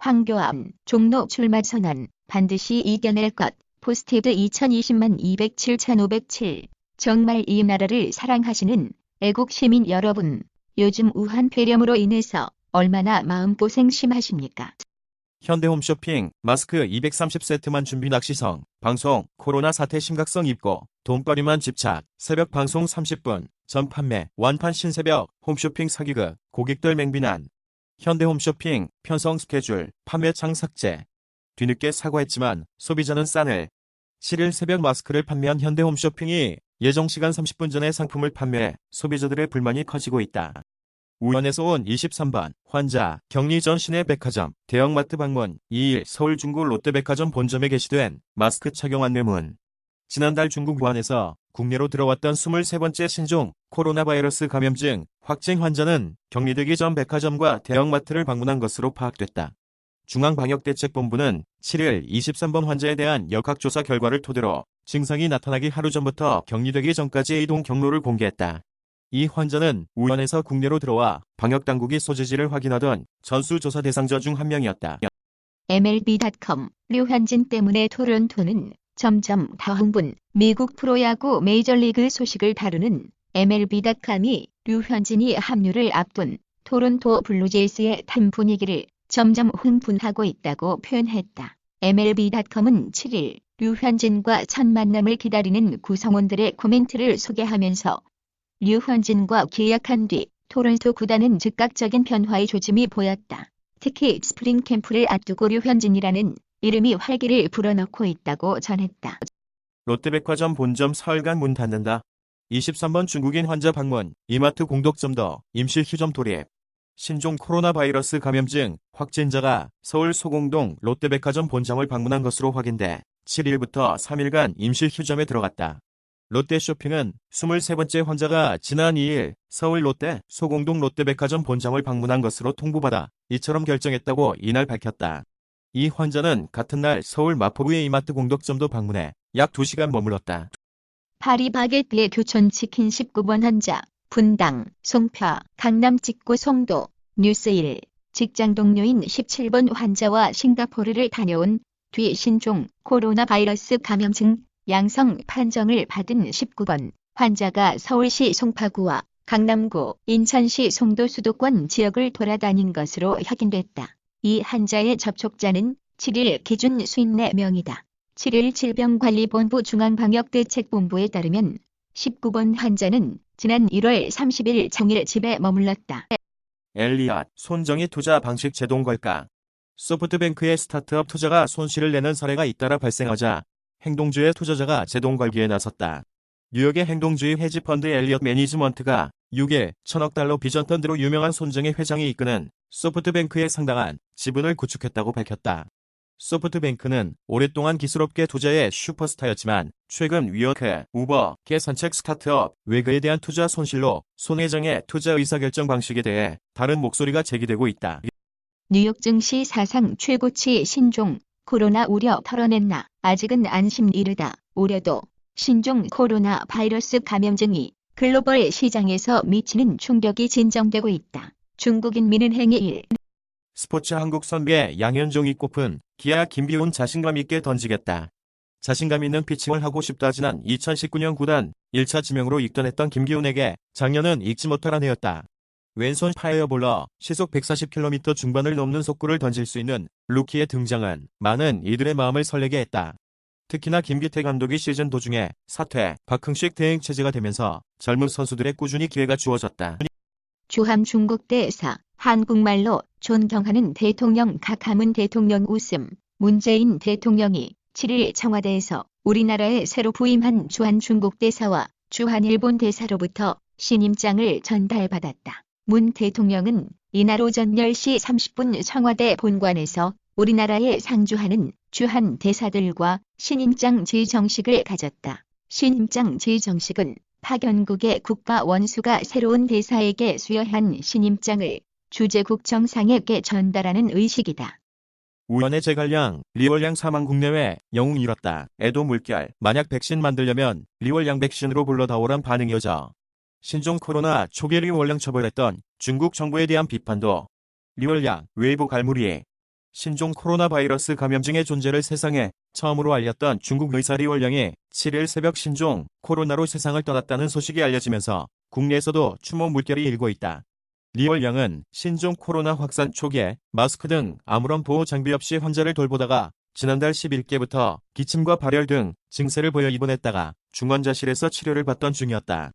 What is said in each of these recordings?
황교안 종로 출마 선언 반드시 이겨낼 것. 포스티드 2020만 207,507 정말 이 나라를 사랑하시는 애국 시민 여러분 요즘 우한 폐렴으로 인해서 얼마나 마음고생 심하십니까? 현대홈쇼핑 마스크 230세트만 준비 낚시성 방송 코로나 사태 심각성 입고 돈벌이만 집착. 새벽 방송 30분 전 판매 완판 신새벽 홈쇼핑 사기극 고객들 맹비난 현대홈쇼핑 편성 스케줄 판매 창 삭제. 뒤늦게 사과했지만 소비자는 싼을. 7일 새벽 마스크를 판매한 현대홈쇼핑이 예정 시간 30분 전에 상품을 판매해 소비자들의 불만이 커지고 있다. 우연에서 온 23번 환자 격리 전 시내 백화점 대형마트 방문 2일 서울 중구 롯데백화점 본점에 게시된 마스크 착용 안내문 지난달 중국 우한에서 국내로 들어왔던 23번째 신종 코로나 바이러스 감염증 확진 환자는 격리되기 전 백화점과 대형마트를 방문한 것으로 파악됐다. 중앙방역대책본부는 7일 23번 환자에 대한 역학조사 결과를 토대로 증상이 나타나기 하루 전부터 격리되기 전까지의 이동 경로를 공개했다. 이 환자는 우연에서 국내로 들어와 방역당국이 소재지를 확인하던 전수조사 대상자 중 한 명이었다. MLB.com 류현진 때문에 토론토는 점점 더 흥분 미국 프로야구 메이저리그 소식을 다루는 MLB.com이 류현진이 합류를 앞둔 토론토 블루제이스의 팀 분위기를 점점 흥분하고 있다고 표현했다. MLB.com은 7일 류현진과 첫 만남을 기다리는 구성원들의 코멘트를 소개하면서 류현진과 계약한 뒤 토론토 구단은 즉각적인 변화의 조짐이 보였다. 특히 스프링 캠프를 앞두고 류현진이라는 이름이 활기를 불어넣고 있다고 전했다. 롯데백화점 본점 사흘간 문 닫는다. 23번 중국인 환자 방문, 이마트 공덕점 더, 임실 휴점 돌입. 신종 코로나 바이러스 감염증 확진자가 서울 소공동 롯데백화점 본점을 방문한 것으로 확인돼 7일부터 3일간 임실 휴점에 들어갔다. 롯데 쇼핑은 23번째 환자가 지난 2일 서울 롯데 소공동 롯데백화점 본점을 방문한 것으로 통보받아 이처럼 결정했다고 이날 밝혔다. 이 환자는 같은 날 서울 마포구의 이마트 공덕점도 방문해 약 2시간 머물렀다. 파리바게트의 교촌치킨 19번 환자, 분당, 송파, 강남 찍고 송도, 뉴스1, 직장 동료인 17번 환자와 싱가포르를 다녀온 뒤 신종 코로나 바이러스 감염증 양성 판정을 받은 19번 환자가 서울시 송파구와 강남구, 인천시 송도 수도권 지역을 돌아다닌 것으로 확인됐다. 이 환자의 접촉자는 7일 기준 54명이다. 7일 질병관리본부 중앙방역대책본부에 따르면 19번 환자는 지난 1월 30일 정일 집에 머물렀다. 엘리엇, 손정의 투자 방식 제동 걸까? 소프트뱅크의 스타트업 투자가 손실을 내는 사례가 잇따라 발생하자 행동주의 투자자가 제동 걸기에 나섰다. 뉴욕의 행동주의 헤지펀드 엘리엇 매니지먼트가 6일 천억 달러 비전 펀드로 유명한 손정의 회장이 이끄는 소프트뱅크의 상당한 지분을 구축했다고 밝혔다. 소프트뱅크는 오랫동안 기술업계 투자의 슈퍼스타였지만 최근 위어크, 우버, 계산책 스타트업, 외그에 대한 투자 손실로 손 회장의 투자 의사결정 방식에 대해 다른 목소리가 제기되고 있다. 뉴욕 증시 사상 최고치 신종 코로나 우려 털어냈나 아직은 안심 이르다. 올해도 신종 코로나 바이러스 감염증이 글로벌 시장에서 미치는 충격이 진정되고 있다. 중국인 민은행의 일. 스포츠 한국 선배 양현종이 꼽은 기아 김비훈 자신감 있게 던지겠다. 자신감 있는 피칭을 하고 싶다 지난 2019년 구단 1차 지명으로 입단했던 김기훈에게 작년은 읽지 못할 한 해였다. 왼손 파이어볼러 시속 140km 중반을 넘는 속구를 던질 수 있는 루키의 등장은 많은 이들의 마음을 설레게 했다. 특히나 김기태 감독이 시즌 도중에 사퇴, 박흥식 대행 체제가 되면서 젊은 선수들의 꾸준히 기회가 주어졌다. 주한 중국 대사 한국말로 존경하는 대통령 각하문 대통령 웃음 문재인 대통령이 7일 청와대에서 우리나라에 새로 부임한 주한 중국 대사와 주한 일본 대사로부터 신임장을 전달받았다. 문 대통령은 이날 오전 10시 30분 청와대 본관에서 우리나라에 상주하는 주한 대사들과 신임장 지정식을 가졌다. 신임장 지정식은 파견국의 국가 원수가 새로운 대사에게 수여한 신임장을 주재국 정상에게 전달하는 의식이다. 우연의 제갈량, 리월량 사망 국내외 영웅 잃었다. 애도 물결. 만약 백신 만들려면 리월량 백신으로 불러다오란 반응 이어져. 신종 코로나 초기 리월량 처벌했던 중국 정부에 대한 비판도 리월량 외부 갈무리 신종 코로나 바이러스 감염증의 존재를 세상에 처음으로 알렸던 중국 의사 리월령이 7일 새벽 신종 코로나로 세상을 떠났다는 소식이 알려지면서 국내에서도 추모 물결이 일고 있다. 리월령은 신종 코로나 확산 초기에 마스크 등 아무런 보호 장비 없이 환자를 돌보다가 지난달 11일께부터 기침과 발열 등 증세를 보여 입원했다가 중환자실에서 치료를 받던 중이었다.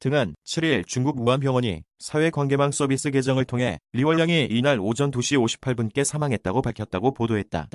등은 7일 중국 우한병원이 사회관계망 서비스 계정을 통해 리월령이 이날 오전 2시 58분께 사망했다고 밝혔다고 보도했다.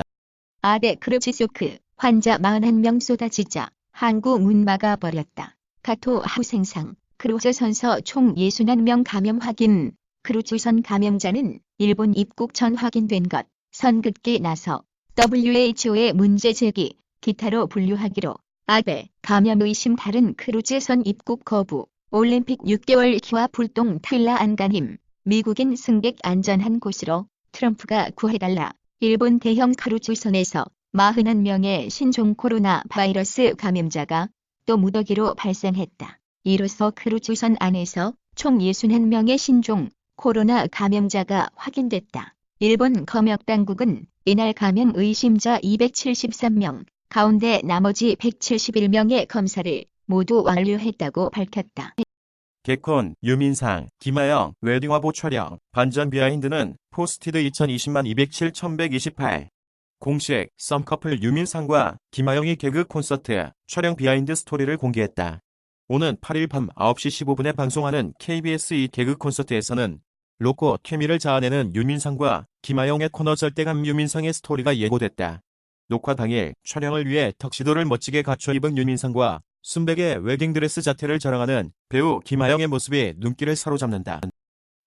아대 크루치소크 환자 41명 쏟아지자 한국 문 막아버렸다. 카토 후생상 크루즈 선서 총 61명 감염 확인 크루즈선 감염자는 일본 입국 전 확인된 것. 선긋기 나서 WHO의 문제 제기 기타로 분류하기로 아베 감염 의심 다른 크루즈선 입국 거부. 올림픽 6개월 기와 불똥 틀라 안간힘 미국인 승객 안전한 곳으로 트럼프가 구해달라. 일본 대형 크루즈선에서 41명의 신종 코로나 바이러스 감염자가 또 무더기로 발생했다. 이로써 크루즈선 안에서 총 61명의 신종 코로나 감염자가 확인됐다. 일본 검역 당국은 이날 감염 의심자 273명 가운데 나머지 171명의 검사를 모두 완료했다고 밝혔다. 개콘, 유민상, 김하영, 웨딩화보 촬영, 반전 비하인드는 포스티드 2020만 207 1128. 공식 썸커플 유민상과 김하영이 개그 콘서트 촬영 비하인드 스토리를 공개했다. 오는 8일 밤 9시 15분에 방송하는 KBS 이 개그 콘서트에서는 로코 케미를 자아내는 유민상과 김하영의 코너 절대감 유민상의 스토리가 예고됐다. 녹화 당일 촬영을 위해 턱시도를 멋지게 갖춰 입은 유민상과 순백의 웨딩드레스 자태를 자랑하는 배우 김하영의 모습이 눈길을 사로잡는다.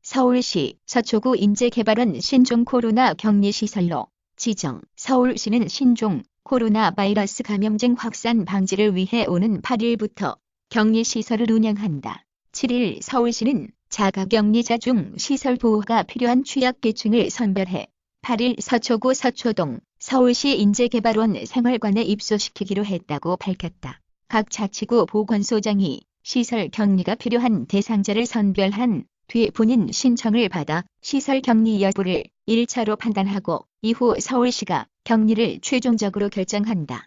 서울시 서초구 인재개발원 신종 코로나 격리시설로 지정 서울시는 신종 코로나 바이러스 감염증 확산 방지를 위해 오는 8일부터 격리시설을 운영한다. 7일 서울시는 자가격리자 중 시설 보호가 필요한 취약계층을 선별해 8일 서초구 서초동 서울시 인재개발원 생활관에 입소시키기로 했다고 밝혔다. 각 자치구 보건소장이 시설 격리가 필요한 대상자를 선별한 뒤 본인 신청을 받아 시설 격리 여부를 1차로 판단하고 이후 서울시가 격리를 최종적으로 결정한다.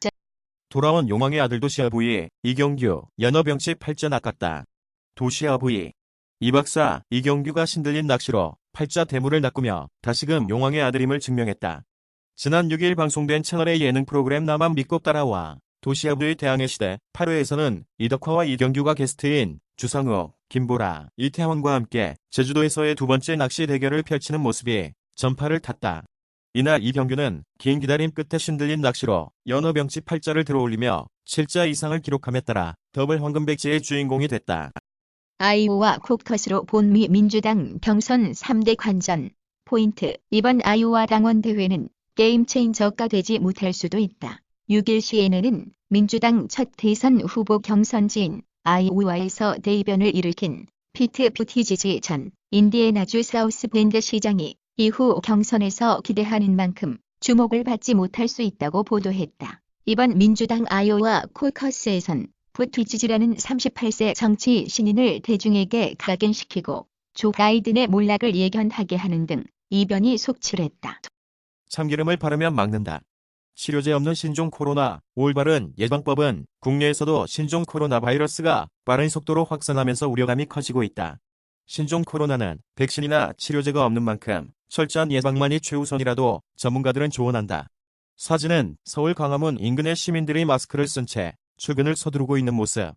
돌아온 용왕의 아들 도시아부이 이경규 연어병치 팔자 낚았다. 도시아부이 이 박사 이경규가 신들린 낚시로 팔자 대물을 낚으며 다시금 용왕의 아들임을 증명했다. 지난 6일 방송된 채널의 예능 프로그램 나만 믿고 따라와 도시아부의 대항해 시대 8회에서는 이덕화와 이경규가 게스트인 주성욱, 김보라, 이태원과 함께 제주도에서의 두 번째 낚시 대결을 펼치는 모습이 전파를 탔다. 이날 이경규는 긴 기다림 끝에 신들린 낚시로 연어병치 8자를 들어올리며 7자 이상을 기록함에 따라 더블 황금백지의 주인공이 됐다. 아이오와 코커스로 본미 민주당 경선 3대 관전 포인트 이번 아이오와 당원 대회는 게임 체인저가 되지 못할 수도 있다. 6일 CNN은 민주당 첫 대선 후보 경선지인 아이오와에서 대이변을 일으킨 피트 부티지지 전 인디애나주 사우스 밴드 시장이 이후 경선에서 기대하는 만큼 주목을 받지 못할 수 있다고 보도했다. 이번 민주당 아이오와 코커스에선 부티지지라는 38세 정치 신인을 대중에게 각인시키고 조 바이든의 몰락을 예견하게 하는 등 이변이 속출했다. 참기름을 바르면 막는다. 치료제 없는 신종 코로나 올바른 예방법은 국내에서도 신종 코로나 바이러스가 빠른 속도로 확산하면서 우려감이 커지고 있다. 신종 코로나는 백신이나 치료제가 없는 만큼 철저한 예방만이 최우선이라도 전문가들은 조언한다. 사진은 서울 광화문 인근의 시민들이 마스크를 쓴 채 출근을 서두르고 있는 모습.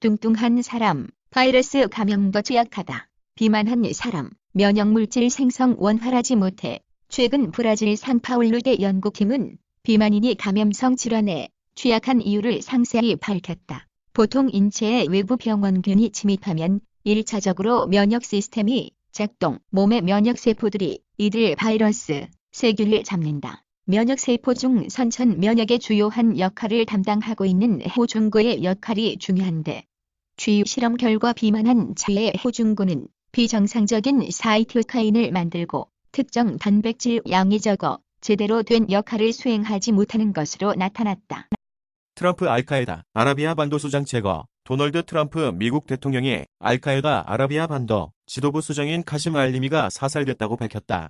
뚱뚱한 사람, 바이러스 감염도 취약하다. 비만한 사람, 면역물질 생성 원활하지 못해. 최근 브라질 상파울루대 연구팀은 비만인이 감염성 질환에 취약한 이유를 상세히 밝혔다. 보통 인체의 외부 병원균이 침입하면 1차적으로 면역 시스템이 작동, 몸의 면역세포들이 이들 바이러스, 세균을 잡는다. 면역세포 중 선천 면역의 주요한 역할을 담당하고 있는 호중구의 역할이 중요한데 쥐 실험 결과 비만한 쥐의 호중구는 비정상적인 사이토카인을 만들고 특정 단백질 양이 적어 제대로 된 역할을 수행하지 못하는 것으로 나타났다. 트럼프 알카에다 아라비아 반도 수장 제거 도널드 트럼프 미국 대통령이 알카에다 아라비아 반도 지도부 수장인 카심 알리미가 사살됐다고 밝혔다.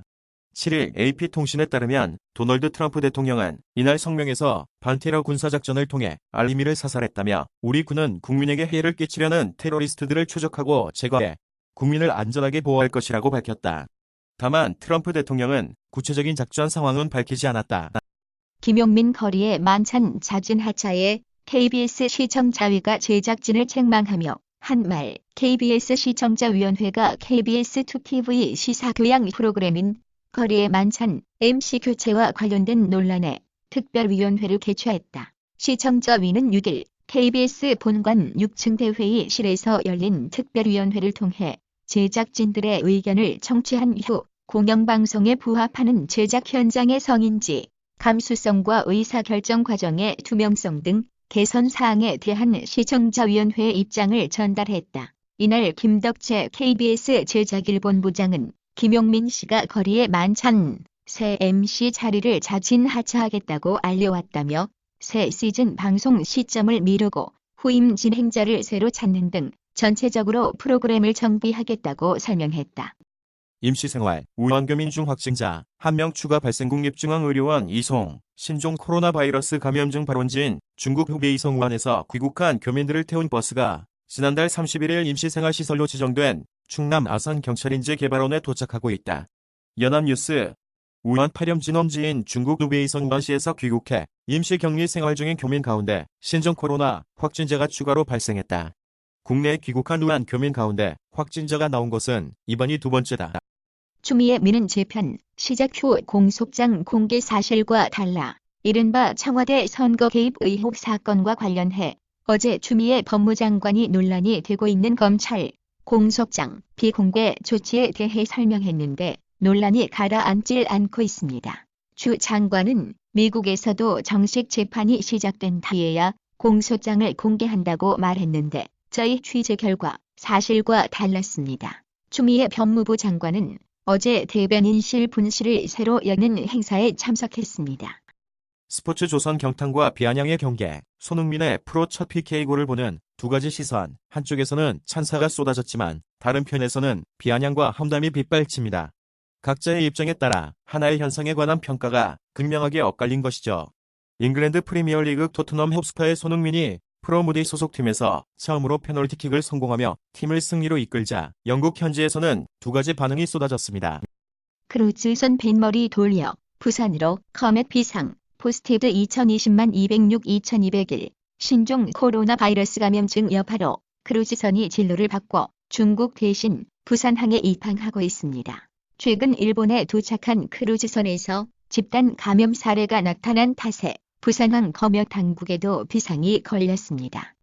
7일 AP통신에 따르면 도널드 트럼프 대통령은 이날 성명에서 반테러 군사작전을 통해 알리미를 사살했다며 우리 군은 국민에게 해를 끼치려는 테러리스트들을 추적하고 제거해 국민을 안전하게 보호할 것이라고 밝혔다. 다만 트럼프 대통령은 구체적인 작전 상황은 밝히지 않았다. 김용민 거리의 만찬 잦은 하차에 KBS 시청자위가 제작진을 책망하며 한말 KBS 시청자위원회가 KBS2TV 시사교양 프로그램인 거리의 만찬 MC 교체와 관련된 논란에 특별위원회를 개최했다. 시청자위는 6일 KBS 본관 6층 대회의실에서 열린 특별위원회를 통해 제작진들의 의견을 청취한 후 공영방송에 부합하는 제작 현장의 성인지, 감수성과 의사결정 과정의 투명성 등 개선 사항에 대한 시청자위원회의 입장을 전달했다. 이날 김덕채 KBS 제작일본부장은 김용민 씨가 거리에 만찬 새 MC 자리를 자진 하차하겠다고 알려왔다며 새 시즌 방송 시점을 미루고 후임 진행자를 새로 찾는 등 전체적으로 프로그램을 정비하겠다고 설명했다. 임시생활, 우한교민 중 확진자, 한명 추가 발생 국립중앙의료원 이송, 신종 코로나 바이러스 감염증 발원지인 중국 후베이 성우안에서 귀국한 교민들을 태운 버스가 지난달 31일 임시생활 시설로 지정된 충남 아산 경찰인재 개발원에 도착하고 있다. 연합뉴스 우한 파렴 진원지인 중국 후베이 성우안시에서 귀국해 임시격리 생활 중인 교민 가운데 신종 코로나 확진자가 추가로 발생했다. 국내에 귀국한 우한 교민 가운데 확진자가 나온 것은 이번이 두 번째다. 추미애 민은 재편 시작 후 공소장 공개 사실과 달라 이른바 청와대 선거 개입 의혹 사건과 관련해 어제 추미애 법무장관이 논란이 되고 있는 검찰 공소장 비공개 조치에 대해 설명했는데 논란이 가라앉질 않고 있습니다. 추 장관은 미국에서도 정식 재판이 시작된 뒤에야 공소장을 공개한다고 말했는데 저희 취재 결과 사실과 달랐습니다. 추미애 법무부 장관은 어제 대변인실 분실을 새로 여는 행사에 참석했습니다. 스포츠 조선 경탄과 비아냥의 경계, 손흥민의 프로 첫 PK골을 보는 두 가지 시선, 한쪽에서는 찬사가 쏟아졌지만 다른 편에서는 비아냥과 험담이 빗발칩니다. 각자의 입장에 따라 하나의 현상에 관한 평가가 극명하게 엇갈린 것이죠. 잉글랜드 프리미어리그 토트넘 홉스퍼의 손흥민이 프로무디 소속팀에서 처음으로 페널티킥을 성공하며 팀을 승리로 이끌자 영국 현지에서는 두 가지 반응이 쏟아졌습니다. 크루즈 선 뱃머리 돌려 부산으로 커맥 비상 포스티드 2020만 206 2201 신종 코로나 바이러스 감염증 여파로 크루즈선이 진로를 바꿔 중국 대신 부산항에 입항하고 있습니다. 최근 일본에 도착한 크루즈선에서 집단 감염 사례가 나타난 탓에 부산항 검역 당국에도 비상이 걸렸습니다.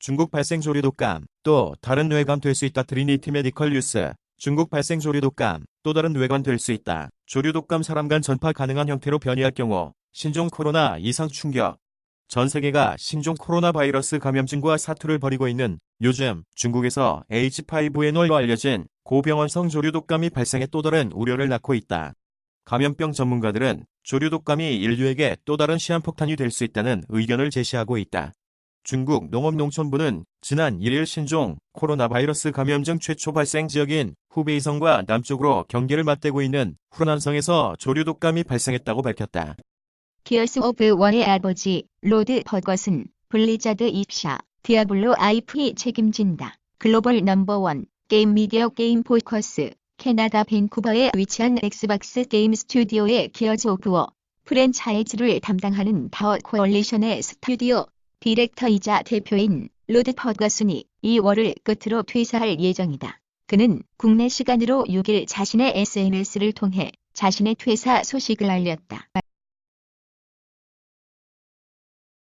중국 발생 조류 독감, 또 다른 뇌감 될수 있다 트리니티 메디컬 뉴스. 중국 발생 조류 독감, 또 다른 뇌관 될 수 있다. 조류 독감 사람 간 전파 가능한 형태로 변이할 경우 신종 코로나 이상 충격. 전 세계가 신종 코로나 바이러스 감염증과 사투를 벌이고 있는 요즘 중국에서 H5N1로 알려진 고병원성 조류 독감이 발생해 또 다른 우려를 낳고 있다. 감염병 전문가들은 조류 독감이 인류에게 또 다른 시한폭탄이 될 수 있다는 의견을 제시하고 있다. 중국 농업농촌부는 지난 1일 신종 코로나 바이러스 감염증 최초 발생 지역인 후베이성과 남쪽으로 경계를 맞대고 있는 후난성에서 조류 독감이 발생했다고 밝혔다. 기어스 오브 원의 아버지 로드 버것은 블리자드 입사 디아블로 IP 책임진다. 글로벌 넘버원 게임 미디어 게임 포커스 캐나다 밴쿠버에 위치한 엑스박스 게임 스튜디오의 기어즈 오브 워 프랜차이즈를 담당하는 더 코얼리션의 스튜디오 디렉터이자 대표인 로드 퍼거슨이 2월을 끝으로 퇴사할 예정이다. 그는 국내 시간으로 6일 자신의 SNS를 통해 자신의 퇴사 소식을 알렸다.